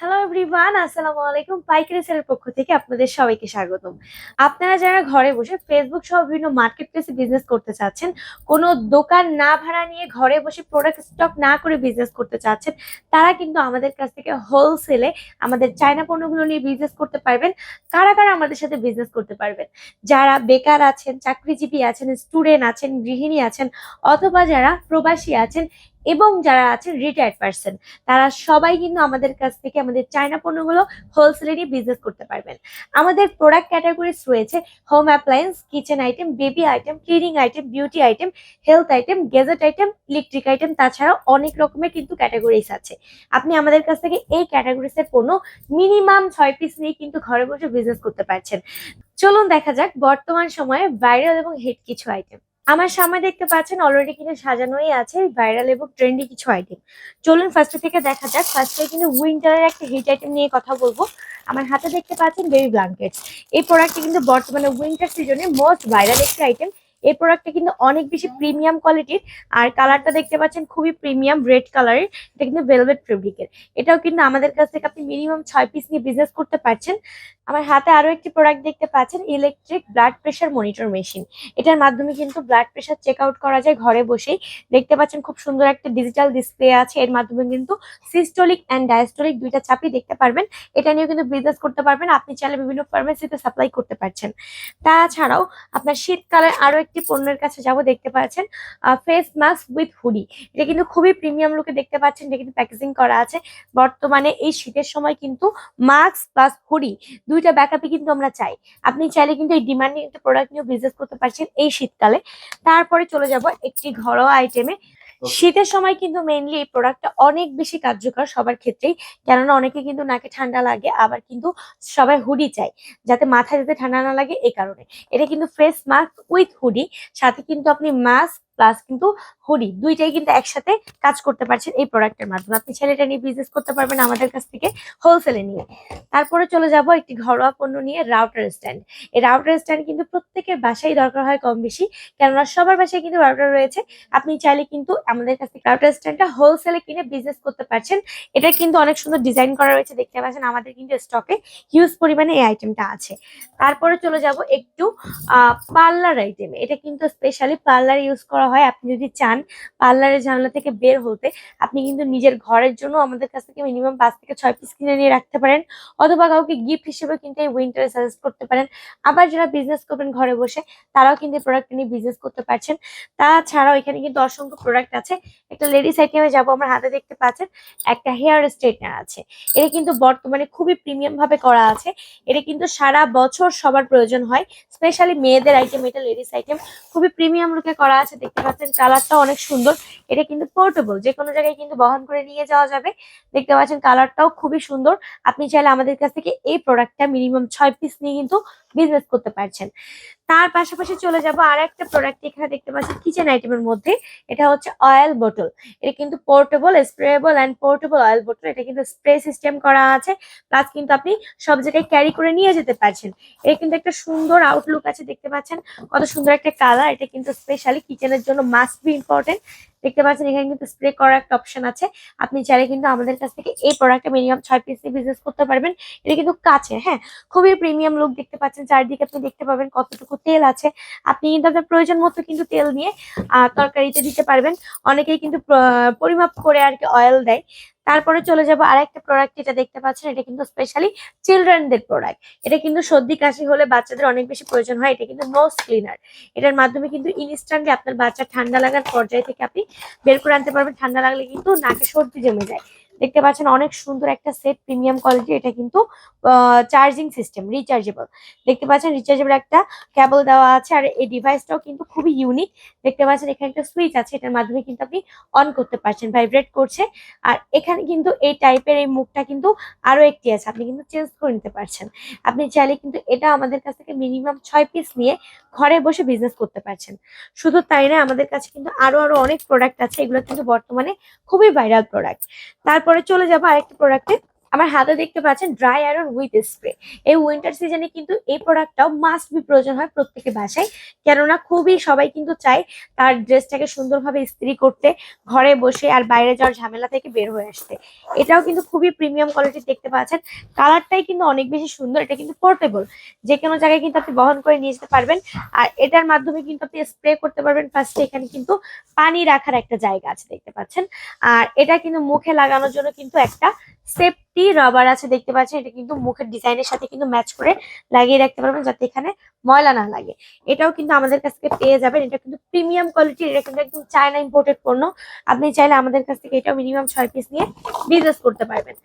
Hello everyone আসসালামু আলাইকুম পাইকারি সেলের পক্ষ থেকে আপনাদের সবাইকে স্বাগতম। আপনারা যারা ঘরে বসে ফেসবুক সহ বিভিন্ন মার্কেট প্লেসে বিজনেস করতে চাচ্ছেন, কোনো দোকান না ভাড়া নিয়ে ঘরে বসে প্রোডাক্ট স্টক না করে বিজনেস করতে চাচ্ছেন, তারা কিন্তু আমাদের কাছ থেকে হোলসেলে আমাদের চায়না পণ্যগুলো নিয়ে বিজনেস করতে পারবেন। কারা কারা আমাদের সাথে বিজনেস করতে পারবেন? যারা বেকার আছেন, চাকরিজীবী আছেন স্টুডেন্ট আছেন, গৃহিণী আছেন, অথবা যারা প্রবাসী আছেন এবং যারা আছেন রিটায়ার্ড পার্সন তারা সবাই কিন্তু আমাদের কাছ থেকে আমাদের চায়না পণ্যগুলো হোলসেলে নিয়ে বিজনেস করতে পারবেন। আমাদের প্রোডাক্ট ক্যাটাগরিজ রয়েছে home appliance kitchen item baby item cleaning item beauty item health item gadget item electric item তাছাড়াও অনেক রকমের কিন্তু ক্যাটাগরিজ আছে। আপনি আমাদের কাছ থেকে এই ক্যাটাগরিজের পণ্য মিনিমাম ছয় পিস নিয়ে কিন্তু ঘরে বসে বিজনেস করতে পারছেন। চলুন দেখা যাক বর্তমান সময়ে ভাইরাল এবং হিট কিছু আইটেম আমার সামনে দেখতে পাচ্ছেন অলরেডি কিন্তু সাজানোই আছে ভাইরাল এবং ট্রেন্ডি কিছু আইটেম চলুন ফার্স্ট থেকে দেখা যাক ফার্স্টে কিন্তু উইন্টারের একটা হিট আইটেম নিয়ে কথা বলব। আমার হাতে দেখতে পাচ্ছেন বেবি ব্ল্যাঙ্কেট এই প্রোডাক্টটি কিন্তু বর্তমানে উইন্টার সিজনে মোস্ট ভাইরাল একটি আইটেম এই প্রোডাক্টটা কিন্তু অনেক বেশি প্রিমিয়াম কোয়ালিটির আর কালারটা দেখতে পাচ্ছেন খুবই প্রিমিয়াম রেড কালারের এটা কিন্তু ভেলভেট ফেব্রিকের এটাও কিন্তু আমাদের কাছ থেকে আপনি মিনিমাম ছয় পিস নিয়ে বিজনেস করতে পারছেন। আমার হাতে আরও একটি প্রোডাক্ট দেখতে পাচ্ছেন electric blood pressure monitor machine এটার মাধ্যমে কিন্তু ব্লাড প্রেশার চেক আউট করা যায় ঘরে বসেই। দেখতে পাচ্ছেন খুব সুন্দর একটা ডিজিটাল ডিসপ্লে আছে, এর মাধ্যমে কিন্তু সিস্টোলিক অ্যান্ড ডায়াস্টোলিক দুইটা চাপই দেখতে পারবেন। এটা নিয়েও কিন্তু বিজনেস করতে পারবেন, আপনি চাইলে বিভিন্ন ফার্মেসিতে সাপ্লাই করতে পারছেন। তাছাড়াও আপনার শীতকালে আরও একটি পণ্যের কাছে যাব, দেখতে পাচ্ছেন ফেস মাস্ক উইথ হুডি এটা কিন্তু খুবই প্রিমিয়াম লুকে দেখতে পাচ্ছেন, এটা কিন্তু প্যাকেজিং করা আছে। বর্তমানে এই শীতের সময় কিন্তু মাস্ক প্লাস হুডি দুইটা ব্যাকআপই কিন্তু আমরা চাই। আপনি চাইলে কিন্তু এই ডিমান্ডিং একটা প্রোডাক্ট নিয়ে বিজনেস করতে পারছেন এই শীতকালে। তারপরে চলে যাব একটি ঘরোয়া আইটেমে শীতের সময় কিন্তু মেইনলি এই প্রোডাক্টটা অনেক বেশি কার্যকর সবার ক্ষেত্রেই। কেননা অনেকে কিন্তু নাকে ঠান্ডা লাগে আবার কিন্তু সবাই হুডি চাই যাতে মাথায় যাতে ঠান্ডা না লাগে এই কারণে। এটা কিন্তু ফেস মাস্ক উইথ হুডি সাথে কিন্তু আপনি মাস্ক প্লাস কিন্তু হুডি দুইটাই কিন্তু একসাথে কাজ করতে পারছেন এই প্রোডাক্টের মাধ্যমে। আপনি ছেলেটা নিয়ে বিজনেস করতে পারবেন আমাদের কাছ থেকে হোলসেলে নিয়ে। তারপরে চলে যাব একটি ঘরোয়া পণ্য নিয়ে রাউটার স্ট্যান্ড এই রাউটার স্ট্যান্ড কিন্তু প্রত্যেকের বাসায় দরকার হয় কম বেশি, কেননা সবার বাসায় কিন্তু রাউটার রয়েছে। আপনি চাইলে কিন্তু আমাদের কাছ থেকে রাউটার স্ট্যান্ডটা হোলসেলে কিনে বিজনেস করতে পারছেন। এটা কিন্তু অনেক সুন্দর ডিজাইন করা রয়েছে, দেখতে পাচ্ছেন আমাদের কিন্তু স্টকে হিউজ পরিমাণে এই আইটেমটা আছে। তারপরে চলে যাব একটু পার্লার আইটেম এটা কিন্তু স্পেশালি পার্লার ইউজ করা হয়, আপনি যদি চান পার্লারের জানলা থেকে বের হতে, আপনি কিন্তু নিজের ঘরের জন্য আমাদের কাছ থেকে মিনিমাম পাঁচ থেকে ছয় পিস কিনে নিয়ে রাখতে পারেন। অথবা কাউকে গিফট হিসেবে কিন্তু এই উইন্টারে সাজেস্ট করতে পারেন। আবার যারা বিজনেস করবেন ঘরে বসে, তারাও কিন্তু এই প্রোডাক্ট নিয়ে বিজনেস করতে পারছেন। তাছাড়াও এখানে কিন্তু অসংখ্য প্রোডাক্ট আছে। একটা লেডিস আইটেমে যাব, আমার হাতে দেখতে পাচ্ছেন একটা হেয়ার স্ট্রেটনার আছে। এটা কিন্তু বর্তমানে খুবই প্রিমিয়াম ভাবে করা আছে। এটা কিন্তু সারা বছর সবার প্রয়োজন হয়। স্পেশালি মেয়েদের আইটেম এটা লেডিস আইটেম খুবই প্রিমিয়াম লুকে করা আছে, দেখতে পাচ্ছেন কালারটা অনেক সুন্দর। এটা কিন্তু পোর্টেবল যে কোনো জায়গায় কিন্তু বহন করে নিয়ে যাওয়া যাবে। দেখতে পাচ্ছেন কালারটাও খুবই সুন্দর। আপনি চাইলে আমাদের কাছ থেকে এই প্রোডাক্টটা মিনিমাম ছয় পিস নিয়ে কিন্তু বিজনেস করতে পারছেন। তার পাশাপাশি চলে যাব আর একটা প্রোডাক্ট এখানে দেখতে পাচ্ছি কিচেন আইটেমের মধ্যে। এটা হচ্ছে অয়েল বোটল এটা কিন্তু portable sprayable and portable oil bottle এটা কিন্তু স্প্রে সিস্টেম করা আছে। প্লাস কিন্তু আপনি সব জায়গায় ক্যারি করে নিয়ে যেতে পারছেন। এটা কিন্তু একটা সুন্দর আউটলুক আছে, দেখতে পাচ্ছেন। কত সুন্দর একটা কালার এটা কিন্তু স্পেশালি কিচেনের জন্য মাস্ট বি ইম্পর্টেন্ট দেখতে পাচ্ছেন, এখানে কিন্তু স্প্রে করার একটা অপশন আছে। আপনি চাইলে কিন্তু আমাদের কাছ থেকে এই প্রোডাক্টটা মিনিমাম ছয় পিস বিজনেস করতে পারবেন। এটা কিন্তু কাছে হ্যাঁ? খুবই প্রিমিয়াম লুক দেখতে পাচ্ছেন। চারদিকে আপনি দেখতে পাবেন কতটুকু তেল আছে। আপনি কিন্তু আপনার প্রয়োজন মতো কিন্তু তেল নিয়ে তরকারিতে দিতে পারবেন। অনেকেই কিন্তু প্র- পরিমাপ করে আর কি অয়েল দেয়। তারপরে চলে যাব আরেকটা প্রোডাক্ট এটা দেখতে পাচ্ছেন, এটা কিন্তু স্পেশালি চিলড্রেনদের প্রোডাক্ট এটা কিন্তু সর্দি কাশি হলে বাচ্চাদের অনেক বেশি প্রয়োজন হয়, এটা কিন্তু নোজ ক্লিনার এটার মাধ্যমে কিন্তু ইনস্ট্যান্টলি আপনার বাচ্চা ঠান্ডা লাগার পর্যায় থেকে আপনি বের করে আনতে পারবেন। ঠান্ডা লাগলে কিন্তু নাকে সর্দি জমে যায়। দেখতে পাচ্ছেন অনেক সুন্দর একটা সেট প্রিমিয়াম কোয়ালিটি এটা কিন্তু চার্জিং সিস্টেম রিচার্জেবল দেখতে পাচ্ছেন রিচার্জেবল একটা কেবল দেওয়া আছে, আর এই ডিভাইসটাও কিন্তু খুবই ইউনিক দেখতে পাচ্ছেন এখানে একটা সুইচ আছে, এটার মাধ্যমে কিন্তু আপনি অন করতে পারছেন ভাইব্রেট করছে। আর এখানে কিন্তু এই টাইপের এই মুখটা কিন্তু আরও একটি আছে, আপনি কিন্তু চেঞ্জ করে নিতে পারছেন। আপনি চাইলে কিন্তু এটা আমাদের কাছ থেকে মিনিমাম ছয় পিস নিয়ে ঘরে বসে বিজনেস করতে পারছেন। শুধু তাই না, আমাদের কাছে কিন্তু আরও আরও অনেক প্রোডাক্ট আছে, এগুলো কিন্তু বর্তমানে খুবই ভাইরাল প্রোডাক্ট তারপরে চলে যাব আরেকটা প্রোডাক্টে আমার হাতে দেখতে পাচ্ছেন ড্রাই আয়রন উইথ স্প্রে এই উইন্টার সিজনে কিন্তু এই প্রোডাক্টটাও মাস্ট বি প্রয়োজন হয় প্রত্যেকের বাসায়। কেননা খুবই সবাই কিন্তু চায় তার ড্রেসটাকে সুন্দরভাবে ইস্ত্রি করতে, ঘরে বসে আর বাইরে যাওয়ার ঝামেলা থেকে বের হয়ে আসতে। এটাও কিন্তু খুবই প্রিমিয়াম কোয়ালিটির দেখতে পাচ্ছেন। কালারটাই কিন্তু অনেক বেশি সুন্দর, এটা কিন্তু পোর্টেবল যে কোনো জায়গায় কিন্তু আপনি বহন করে নিয়ে যেতে পারবেন। আর এটার মাধ্যমে কিন্তু আপনি স্প্রে করতে পারবেন। ফার্স্টে এখানে কিন্তু পানি রাখার একটা জায়গা আছে, দেখতে পাচ্ছেন। আর এটা কিন্তু মুখে লাগানোর জন্য কিন্তু একটা সেফটি রবার আছে, দেখতে পাচ্ছেন? এটা কিন্তু মুখের ডিজাইনের সাথে কিন্তু ম্যাচ করে লাগিয়ে রাখতে পারবেন যাতে এখানে ময়লা না লাগে। এটাও কিন্তু আমাদের কাছ থেকে পেয়ে যাবেন। এটা কিন্তু প্রিমিয়াম কোয়ালিটির এটা কিন্তু একদম চায়না ইম্পোর্টেড পণ্য। আপনি চাইলে আমাদের কাছ থেকে এটাও মিনিমাম ছয় পিস নিয়ে বিজনেস করতে পারবেন।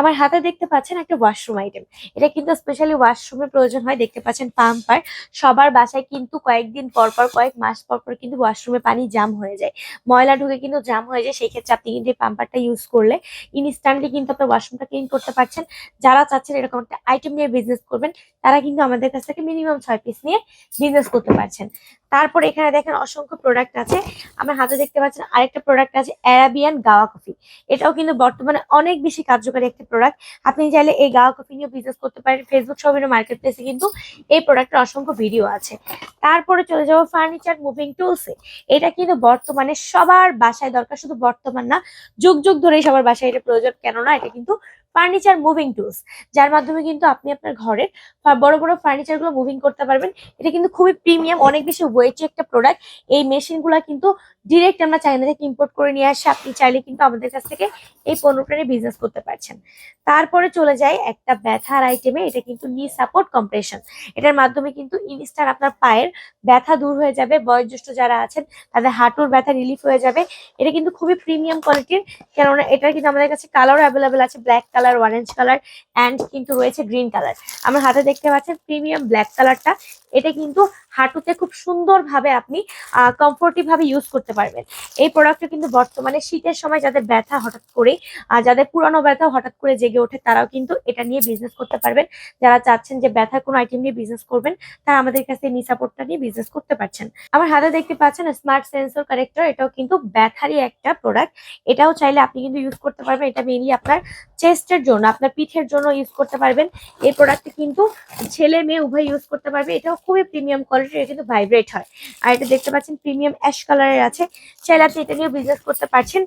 আমার হাতে দেখতে পাচ্ছেন একটা ওয়াশরুম আইটেম এটা কিন্তু স্পেশালি ওয়াশরুমের প্রয়োজন হয়, দেখতে পাচ্ছেন পাম্পার। সবার বাসায় কিন্তু কয়েকদিন পর পর, কয়েক মাস পর পর কিন্তু ওয়াশরুমে পানি জাম হয়ে যায়। ময়লা ঢুকে কিন্তু জাম হয়ে যায়, সেই ক্ষেত্রে আপনি কিন্তু এই পাম্পারটা ইউজ করলে ইনস্ট্যান্টলি কিন্তু আপনার ওয়াশরুমটা ক্লিন করতে পারছেন। যারা চাচ্ছেন এরকম একটা আইটেম নিয়ে বিজনেস করবেন, তারা কিন্তু আমাদের কাছ থেকে মিনিমাম ছয় পিস নিয়ে বিজনেস করতে পারছেন। তারপর এখানে দেখেন অসংখ্য প্রোডাক্ট আছে। আমার হাতে দেখতে পাচ্ছেন আরেকটা প্রোডাক্ট আছে অ্যারাবিয়ান গাওয়া কফি এটাও কিন্তু বর্তমানে অনেক বেশি কার্যকারী একটা প্রোডাক্ট আপনি চাইলে এই গাওয়া কফি নিয়ে বিজনেস করতে পারেন। ফেসবুক সহ মার্কেট প্লেসে কিন্তু এই প্রোডাক্টের অসংখ্য ভিডিও আছে। তারপরে চলে যাব ফার্নিচার মুভিং টুলসে এটা কিন্তু বর্তমানে সবার বাসায় দরকার, শুধু বর্তমান না, যুগ যুগ ধরেই সবার বাসায় এটা প্রয়োজন। কেননা এটা কিন্তু ফার্নিচার মুভিং টুলস যার মাধ্যমে কিন্তু আপনি আপনার ঘরের বড় বড় ফার্নিচারগুলো মুভিং করতে পারবেন। এটা কিন্তু খুবই প্রিমিয়াম অনেক বেশি ওয়েটি একটা প্রোডাক্ট এই মেশিনগুলা কিন্তু ডিরেক্ট আমরা চাইনা থেকে ইম্পোর্ট করে নিয়ে আসে। আপনি চাইলে কিন্তু আমাদের কাছ থেকে এই পণ্যটা নিয়ে বিজনেস করতে পারছেন। তারপরে চলে যায় একটা ব্যথার আইটেমে এটা কিন্তু নি সাপোর্ট কম্প্রেশন এটার মাধ্যমে কিন্তু ইনস্টার আপনার পায়ের ব্যথা দূর হয়ে যাবে। বয়োজ্যেষ্ঠ যারা আছেন, তাদের হাঁটুর ব্যথা রিলিফ হয়ে যাবে। এটা কিন্তু খুবই প্রিমিয়াম কোয়ালিটির কেননা এটা কিন্তু আমাদের কাছে কালারও অ্যাভেলেবেল আছে। Black colour orange colour and কিন্তু রয়েছে গ্রিন কালার আমার হাতে দেখতে পাচ্ছেন প্রিমিয়াম ব্ল্যাক কালারটা এটা কিন্তু হাঁটুতে খুব সুন্দরভাবে আপনি ভাবে ইউজ করতে পারবেন। এই প্রোডাক্টটা কিন্তু বর্তমানে শীতের সময় যাদের ব্যথা হঠাৎ করে যাদের পুরানো ব্যথা হঠাৎ করে জেগে ওঠে, তারাও কিন্তু এটা নিয়ে বিজনেস করতে পারবেন। যারা চাচ্ছেন যে ব্যথার কোনো আইটেম নিয়ে বিজনেস করবেন, তারা আমাদের কাছে নি সাপোর্টটা নিয়ে বিজনেস করতে পারছেন। আমার হাতে দেখতে পাচ্ছেন স্মার্ট সেন্সর কারেক্টর এটাও কিন্তু ব্যথারই একটা প্রোডাক্ট এটাও চাইলে আপনি কিন্তু ইউজ করতে পারবেন। এটা মেইনলি আপনার চেস্টের জন্য, আপনার পিঠের জন্য ইউজ করতে পারবেন। এই প্রোডাক্টটা কিন্তু ছেলে মেয়ে উভয় ইউজ করতে পারবে। এটাও খুবই প্রিমিয়াম কোয়ালিটির এটা কিন্তু ভাইব্রেট হয়। আর এটা দেখতে পাচ্ছেন প্রিমিয়াম অ্যাশ কালারের আছে। চাইলে আপনি এটা নিয়েও বিজনেস করতে পারছেন।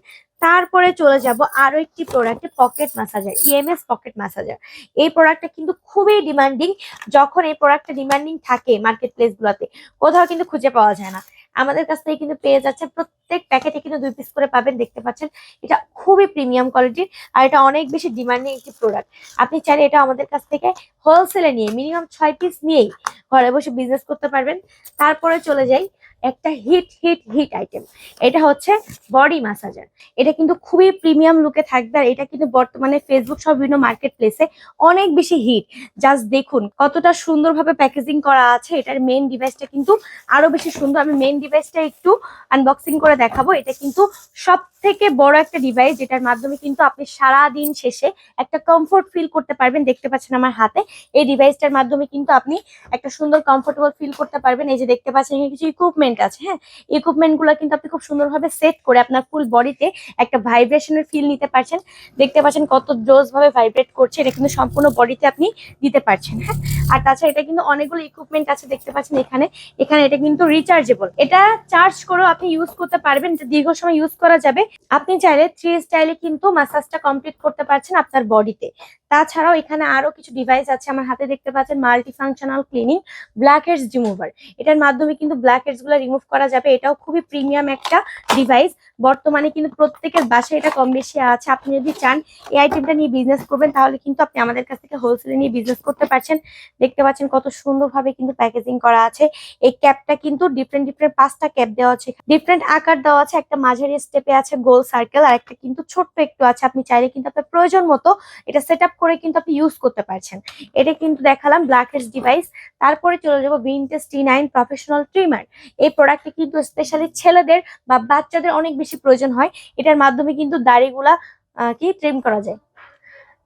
তারপরে চলে যাব আরও একটি প্রোডাক্টে pocket massager EMS pocket massager এই প্রোডাক্টটা কিন্তু খুবই ডিমান্ডিং যখন এই প্রোডাক্টটা ডিমান্ডিং থাকে মার্কেট প্লেস গুলাতে, কোথাও কিন্তু খুঁজে পাওয়া যায় না। আমাদের কাছ থেকে কিন্তু পেয়ে যাচ্ছে প্রত্যেক প্যাকেটে কিন্তু দুই পিস করে পাবেন, দেখতে পাচ্ছেন। এটা খুবই প্রিমিয়াম কোয়ালিটির আর এটা অনেক বেশি ডিমান্ডিং একটি প্রোডাক্ট আপনি চাইলে এটা আমাদের কাছ থেকে হোলসেলে নিয়ে মিনিমাম ছয় পিস নিয়েই ঘরে বসে বিজনেস করতে পারবেন। তারপরে চলে যাই একটা হিট হিট হিট আইটেম এটা হচ্ছে বডি ম্যাসাজার এটা কিন্তু খুবই প্রিমিয়াম লুকে থাকবে আর এটা কিন্তু বর্তমানে ফেসবুক সব বিভিন্ন মার্কেট প্লেসে অনেক বেশি হিট জাস্ট দেখুন কতটা সুন্দরভাবে প্যাকেজিং করা আছে। এটার মেন ডিভাইসটা কিন্তু আরও বেশি সুন্দর। আমি মেন ডিভাইসটা একটু আনবক্সিং করে দেখাবো। এটা কিন্তু সব থেকে বড় একটা ডিভাইস যেটার মাধ্যমে কিন্তু আপনি সারা দিন শেষে একটা কমফোর্ট ফিল করতে পারবেন। দেখতে পাচ্ছেন আমার হাতে। এই ডিভাইসটার মাধ্যমে কিন্তু আপনি একটা সুন্দর কমফোর্টেবল ফিল করতে পারবেন। এই যে দেখতে পাচ্ছেন কিছু ইকুইপমেন্ট আছে হ্যাঁ? ইকুইপমেন্টগুলো কিন্তু আপনি খুব সুন্দরভাবে সেট করে আপনার ফুল বডিতে একটা ভাইব্রেশনের ফিল নিতে পারছেন। দেখতে পাচ্ছেন কত জোস ভাবে ভাইব্রেট করছে, এটা কিন্তু সম্পূর্ণ বডিতে আপনি দিতে পারছেন হ্যাঁ? আর তাছাড়া এটা কিন্তু অনেকগুলো ইকুইপমেন্ট আছে, দেখতে পাচ্ছেন এখানে। এখানে এটা কিন্তু রিচার্জেবল এটা চার্জ করেও আপনি ইউজ করতে পারবেন, এটা দীর্ঘ সময় ইউজ করা যাবে। আপনি চাইলে থ্রি স্টাইলে কিন্তু ম্যাসাজটা কমপ্লিট করতে পারছেন আপনার বডিতে তাছাড়াও এখানে আরও কিছু ডিভাইস আছে, আমার হাতে দেখতে পাচ্ছেন multi functional cleaning blackheads remover এটার মাধ্যমে কিন্তু ব্ল্যাক হেডস রিমুভ করা যাবে, এটাও খুবই প্রিমিয়াম একটা ডিভাইস বর্তমানে কিন্তু প্রত্যেকের বাসায় এটা কম বেশি আছে। আপনি যদি চান এই আইটেমটা নিয়ে বিজনেস করবেন, তাহলে কিন্তু আপনি আমাদের কাছ থেকে হোলসেলে নিয়ে বিজনেস করতে পারছেন। দেখতে পাচ্ছেন কত সুন্দরভাবে কিন্তু প্যাকেজিং করা আছে। এই ক্যাপটা কিন্তু ডিফারেন্ট ডিফারেন্ট পাঁচটা ক্যাপ দেওয়া আছে। ডিফারেন্ট আকার দেওয়া আছে। একটা মাঝারি স্টেপে আছে গোল সার্কেল আর একটা কিন্তু ছোট্ট একটু আছে। আপনি চাইলে কিন্তু আপনার প্রয়োজন মতো এটা সেট করে কিন্তু আপনি ইউজ করতে পারছেন। এটা কিন্তু দেখালাম ব্ল্যাক ডিভাইস তারপরে চলে যাব vintage T nine professional trimmer এই প্রোডাক্টটি কিন্তু স্পেশালি ছেলেদের বা বাচ্চাদের অনেক বেশি প্রয়োজন হয়। এটার মাধ্যমে কিন্তু দাড়িগুলা কি ট্রিম করা যায়।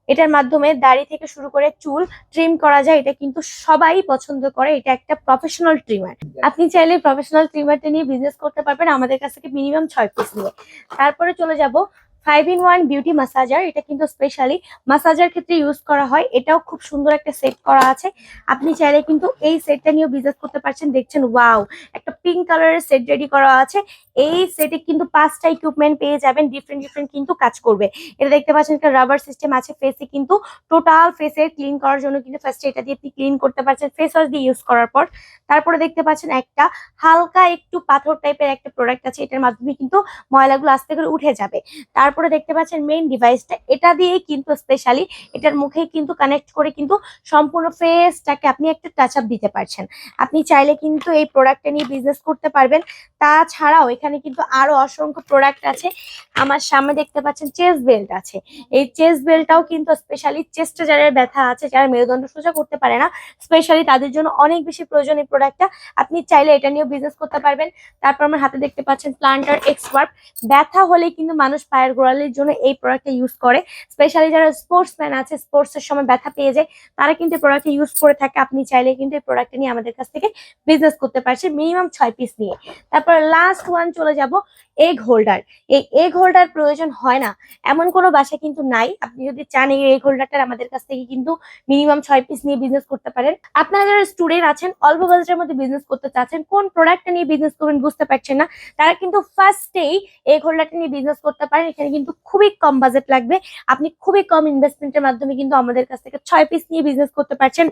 এটার মাধ্যমে দাড়ি থেকে শুরু করে চুল ট্রিম করা যায়। এটা কিন্তু সবাই পছন্দ করে। এটা একটা প্রফেশনাল ট্রিমার আপনি চাইলে প্রফেশনাল ট্রিমারটা নিয়ে বিজনেস করতে পারবেন। আমাদের কাছ থেকে মিনিমাম ছয় পিস নিয়ে। তারপরে চলে যাব five in one beauty massager এটা কিন্তু স্পেশালি মাসাজার ক্ষেত্রে ইউজ করা হয়। এটাও খুব সুন্দর একটা সেট করা আছে। আপনি চাইলে কিন্তু এই সেটটা নিয়েও বিজনেস করতে পারছেন। দেখছেন ওয়াও একটা পিঙ্ক কালারের সেট রেডি করা আছে। এই সেটে কিন্তু পাঁচটা ইকুইপমেন্ট পেয়ে যাবেন। ডিফারেন্ট ডিফারেন্ট কিন্তু কাজ করবে। এটা দেখতে পাচ্ছেন, একটা রাবার সিস্টেম আছে। ফেসে কিন্তু টোটাল ফেসে ক্লিন করার জন্য কিন্তু ফার্স্টে এটা দিয়ে আপনি ক্লিন করতে পারছেন। ফেস ওয়াশ দিয়ে ইউজ করার পর। তারপরে দেখতে পাচ্ছেন, একটা হালকা একটু পাথর টাইপের একটা প্রোডাক্ট আছে। এটার মাধ্যমে কিন্তু ময়লাগুলো আস্তে করে উঠে যাবে। তারপরে দেখতে পাচ্ছেন মেইন ডিভাইসটা এটা দিয়েই কিন্তু স্পেশালি এটার মুখে কিন্তু কানেক্ট করে কিন্তু সম্পূর্ণ ফেসটাকে আপনি একটা টাচ আপ দিতে পারছেন। আপনি চাইলে কিন্তু এই প্রোডাক্টটা নিয়ে বিজনেস করতে পারবেন। তাছাড়াও এখানে কিন্তু আরও অসংখ্য প্রোডাক্ট আছে। আমার সামনে দেখতে পাচ্ছেন চেস্ট বেল্ট আছে। এই চেস্ট বেল্টটাও কিন্তু স্পেশালি চেস্টে যারা ব্যথা আছে, যারা মেরুদণ্ড সোজা করতে পারে না স্পেশালি তাদের জন্য অনেক বেশি প্রয়োজন এই প্রোডাক্টটা আপনি চাইলে এটা নিয়েও বিজনেস করতে পারবেন। তারপর আমার হাতে দেখতে পাচ্ছেন প্লান্টার এক্সপার্ট ব্যথা হলে কিন্তু মানুষ পায়ের গোড়ালির জন্য এই প্রোডাক্টটা ইউজ করে। স্পেশালি যারা স্পোর্টসম্যান আছে স্পোর্টস এর সময় ব্যথা পেয়ে যায়, তারা কিন্তু প্রোডাক্টটা ইউজ করে থাকে। আপনি চাইলে কিন্তু এই প্রোডাক্টটা নিয়ে আমাদের কাছ থেকে বিজনেস করতে পারছে মিনিমাম ছয় পিস নিয়ে। তারপর লাস্ট ওয়ান চলে যাব এগ হোল্ডার এই এগ হোল্ডার প্রয়োজন হয় না। এমন কোনো বাসা কিন্তু নাই। আপনি যদি চান এই এগ হোল্ডারটা আমাদের কাছ থেকে কিন্তু মিনিমাম ছয় পিস নিয়ে বিজনেস করতে পারেন। আপনারা যারা স্টুডেন্ট আছেন, অল্প বাজেটের মধ্যে বিজনেস করতে চাচ্ছেন, কোন প্রোডাক্টটা নিয়ে বিজনেস করবেন বুঝতে পারছেন না। তারা কিন্তু ফার্স্টেই এগ হোল্ডারটা নিয়ে বিজনেস করতে পারেন। এখানে কিন্তু খুবই কম বাজেট লাগবে। আপনি খুবই কম ইনভেস্টমেন্টের মাধ্যমে কিন্তু আমাদের কাছ থেকে ছয় পিস নিয়ে বিজনেস করতে পারছেন।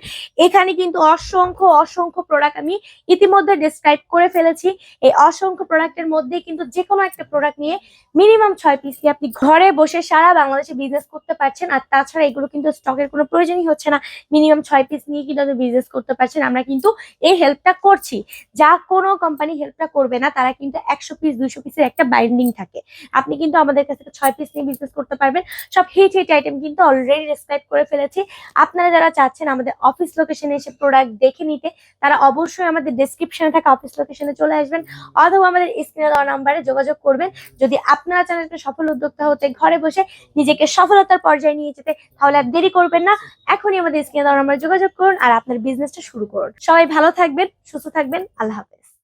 এখানে কিন্তু অসংখ্য অসংখ্য প্রোডাক্ট আমি ইতিমধ্যে ডিসক্রাইব করে ফেলেছি। এই অসংখ্য প্রোডাক্টের মধ্যে কিন্তু যে কোনো একটা প্রোডাক্ট নিয়ে মিনিমাম ছয় পিস নিয়ে আপনি ঘরে বসে সারা বাংলাদেশে বিজনেস করতে পারছেন। আর তাছাড়া এগুলো কিন্তু স্টকের কোনো প্রয়োজনই হচ্ছে না। মিনিমাম ছয় পিস নিয়ে কিন্তু আপনি বিজনেস করতে পারছেন। আমরা কিন্তু এই হেল্পটা করছি। যা কোনো কোম্পানি হেল্পটা করবে না, তারা কিন্তু একশো পিস দুইশো পিসের একটা বাইন্ডিং থাকে। আপনি কিন্তু আমাদের কাছ থেকে ছয় পিস নিয়ে বিজনেস করতে পারবেন। সব হিট হিট আইটেম কিন্তু অলরেডি ডিসক্রাইব করে ফেলেছি। আপনারা যারা চাচ্ছেন আমাদের অফিস লোকেশনে এসে প্রোডাক্ট দেখে নিতে, তারা অবশ্যই আমাদের ডেসক্রিপশনে থাকা অফিস লোকেশনে চলে আসবেন অথবা আমাদের স্ক্রিনে দেওয়া নাম্বারে যোগাযোগ করবেন। যদি আপনারা চান একটা সফল উদ্যোক্তা হতে ঘরে বসে নিজেকে সফলতার পর্যায়ে নিয়ে যেতে, তাহলে আর দেরি করবেন না। এখনই আমাদের স্ক্রিনে দেওয়া নাম্বারে যোগাযোগ করুন আর আপনার বিজনেসটা শুরু করুন। সবাই ভালো থাকবেন, সুস্থ থাকবেন, আল্লাহ হাফেজ।